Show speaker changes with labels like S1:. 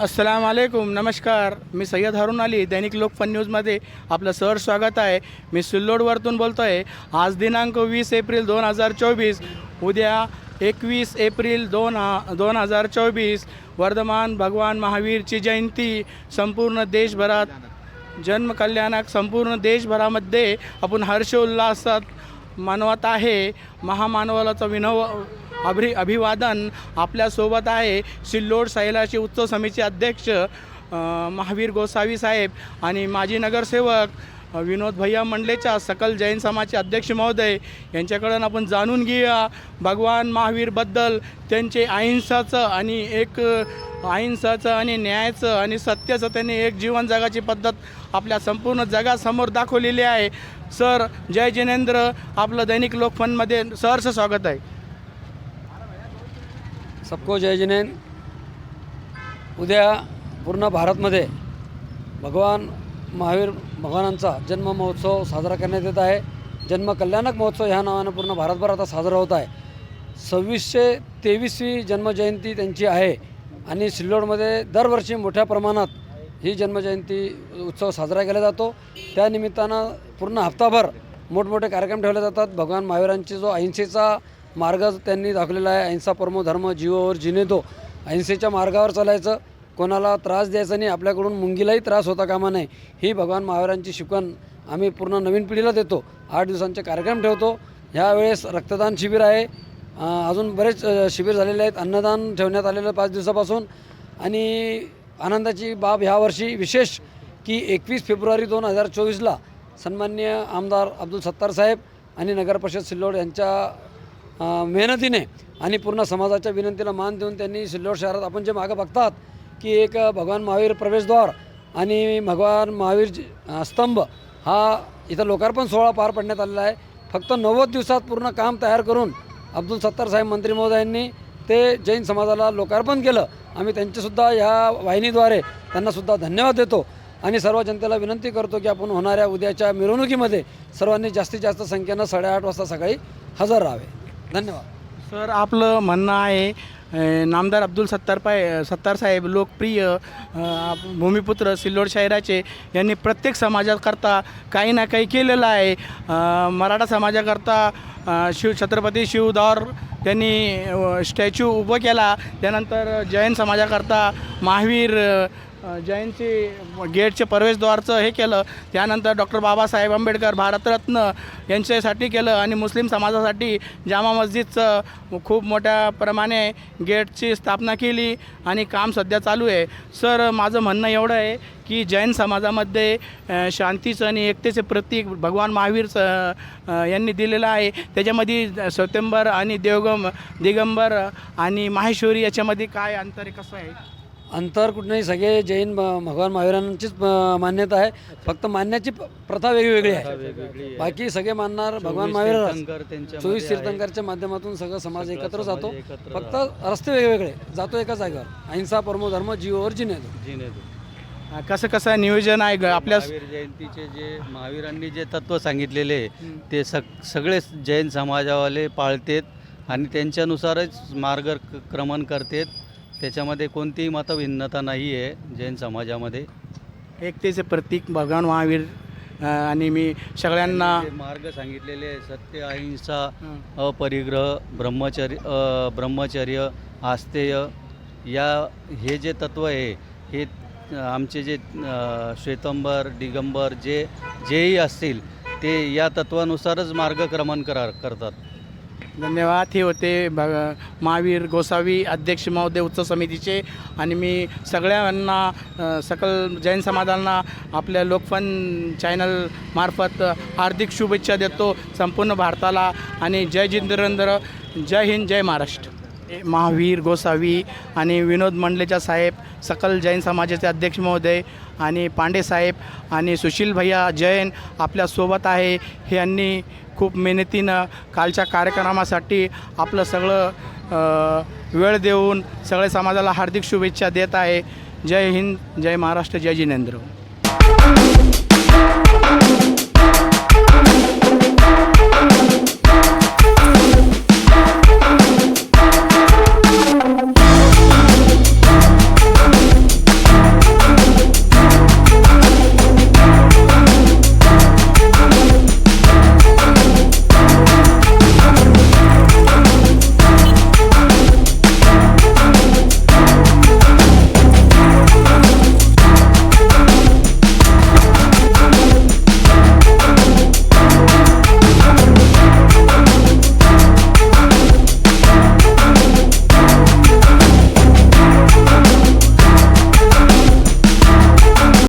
S1: अस्सलाम वालेकुम नमस्कार. मी सय्यद हारून अली दैनिक लोकफन न्यूजमध्ये आपलं सर स्वागत आहे. मी सिल्लोडवरतून बोलतो आहे आज दिनांक वीस एप्रिल दोन हजार चोवीस उद्या एकवीस एप्रिल दोन हा दोन हजार चोवीस वर्धमान भगवान महावीरची जयंती संपूर्ण देशभरात जन्मकल्याणक संपूर्ण देशभरामध्ये आपण हर्षोल्लासात मानवत आहे. महामानवालाचं विनव अभि अभिवादन आपल्यासोबत आहे. सिल्लोड सैलाशी उत्सव समितीचे अध्यक्ष महावीर गोसावी साहेब आणि माजी नगरसेवक विनोद भैया मंडलेच्या सकल जैन समाजचे अध्यक्ष महोदय यांच्याकडून आपण जाणून घेऊया भगवान महावीरबद्दल त्यांचे अहिंसाचं आणि एक अहिंसाचं आणि न्यायाचं आणि सत्याचं त्यांनी एक जीवन जगाची पद्धत आपल्या संपूर्ण जगासमोर दाखवलेली आहे. सर जय जिनेंद्र आपलं दैनिक लोकफनमध्ये सहर्ष स्वागत आहे.
S2: सबको जय जिनेन उद्या पूर्ण भारतमध्ये भगवान महावीर भगवानांचा जन्म महोत्सव साजरा करण्यात येत आहे. जन्मकल्याणक महोत्सव ह्या नावानं पूर्ण भारतभर आता साजरा होत आहे. सव्वीसशे तेवीसवी जन्मजयंती त्यांची आहे आणि सिल्लोडमध्ये दरवर्षी मोठ्या प्रमाणात ही जन्मजयंती उत्सव साजरा केला जातो. त्यानिमित्तानं पूर्ण हप्ताभर मोठमोठे कार्यक्रम ठेवले जातात. भगवान महावीरांची जो अहिंसेचा मार्ग त्यांनी दाखवलेला आहे अहिंसा परमो धर्म जीवोवर जिने दो अहिंसेच्या मार्गावर चालायचं. कोणाला त्रास द्यायचा नाही आपल्याकडून मुंगीलाही त्रास होता कामा नये. ही भगवान महावीरांची शिकवण आम्ही पूर्ण नवीन पिढीला देतो. आठ दिवसांचे कार्यक्रम ठेवतो. ह्यावेळेस रक्तदान शिबिर आहे. अजून बरेच शिबिर झालेले आहेत. अन्नदान ठेवण्यात आलेलं पाच दिवसापासून. आणि आनंदाची बाब ह्या वर्षी विशेष की एकवीस फेब्रुवारी दोन हजार चोवीसला सन्मान्य आमदार अब्दुल सत्तार साहेब आणि नगरपरिषद सिल्लोड यांच्या मेहनतीने आणि पूर्ण समाजाच्या विनंतीला मान देऊन त्यांनी सिल्लोड शहरात आपण जे मागं बघतात की एक भगवान महावीर प्रवेशद्वार आणि भगवान महावीर स्तंभ हा इथं लोकार्पण सोहळा पार पडण्यात आलेला आहे. फक्त नव्वद दिवसात पूर्ण काम तयार करून अब्दुल सत्तार साहेब मंत्री महोदयांनी ते जैन समाजाला लोकार्पण केलं. आम्ही त्यांचेसुद्धा ह्या वाहिनीद्वारे त्यांनासुद्धा धन्यवाद देतो आणि सर्व जनतेला विनंती करतो की आपण होणाऱ्या उद्याच्या मिरवणुकीमध्ये सर्वांनी जास्तीत जास्त संख्येनं साडेआठ वाजता सकाळी हजर राहावे. धन्यवाद.
S1: सर आपलं म्हणणं आहे नामदार अब्दुल सत्तार पाय सत्तार साहेब लोकप्रिय भूमिपुत्र सिल्लोड शहराचे यांनी प्रत्येक समाजाकरता काही ना काही केलेलं आहे. मराठा समाजाकरता शिव छत्रपती शिवदार त्यांनी स्टॅच्यू उभं केला. त्यानंतर जैन समाजाकरता महावीर जैनचे गेटचे प्रवेशद्वारचं हे केलं. त्यानंतर डॉक्टर बाबासाहेब आंबेडकर भारतरत्न यांच्यासाठी केलं आणि मुस्लिम समाजासाठी जामा मस्जिदचं खूप मोठ्या प्रमाणे गेटची स्थापना केली आणि काम सध्या चालू आहे. सर माझं म्हणणं एवढं आहे की जैन समाजामध्ये शांतीचं आणि एकतेचे प्रतीक भगवान महावीरचं यांनी दिलेलं आहे. त्याच्यामध्ये सप्टेंबर आणि देवगम दिगंबर आणि माहेश्वरी याच्यामध्ये काय अंतर आहे कसं आहे?
S2: अंतर कुठं नाही सगळे जैन भगवान महावीरांचीच अ, मान्यता आहे. फक्त मानण्याची प- प्रथा वेगवेगळी आहे. बाकी सगळे मानणार भगवान महावीर चोवीस तीर्थंकरच्या माध्यमातून सगळं समाज एकत्र जातो. फक्त रस्ते वेगवेगळे. जातो एका जागेवर. अहिंसा परमो धर्म जीवावर जिने
S1: कसं कसं नियोजन आहे ग? आपल्या
S3: महावीर जयंतीचे जे महावीरांनी जे तत्व सांगितलेले ते सग सगळेच जैन समाजावाले पाळतेत आणि त्यांच्यानुसारच मार्गक्रमण करतेत. त्याच्यामध्ये कोणतीही मतभिन्नता नाही आहे जैन समाजामध्ये
S1: एकतेचे प्रतीक भगवान महावीर अ, आणि मी सगळ्यांना
S3: जे मार्ग सांगितलेले आहे, सत्य अहिंसा. अपरिग्रह ब्रह्मचर्य अ, ब्रह्मचर्य आस्तेय या हे जे तत्व आहे हे आमचे जे अ, श्वेतंबर दिगंबर जे जेही असतील ते या तत्वानुसारच मार्गक्रमण करा करतात
S1: धन्यवाद. हे होते भ महावीर गोसावी अध्यक्ष महोदय उत्सव समितीचे आणि मी सगळ्यांना सकल जैन समाजांना आपल्या लोकफन चॅनल मार्फत हार्दिक शुभेच्छा देतो संपूर्ण भारताला आणि जय जिंद्रेंद्र जय हिंद जय महाराष्ट्र. महावीर गोसावी आणि विनोद मंडलेच्या साहेब सकल जैन समाजाचे अध्यक्ष महोदय आणि पांडे साहेब आणि सुशील भैया जैन आपल्यासोबत आहे. हे यांनी खूप मेहनतीनं कालच्या कार्यक्रमासाठी आपलं सगळं वेळ देऊन सगळे समाजाला हार्दिक शुभेच्छा देत आहे. जय हिंद जय महाराष्ट्र जय जिनेंद्र.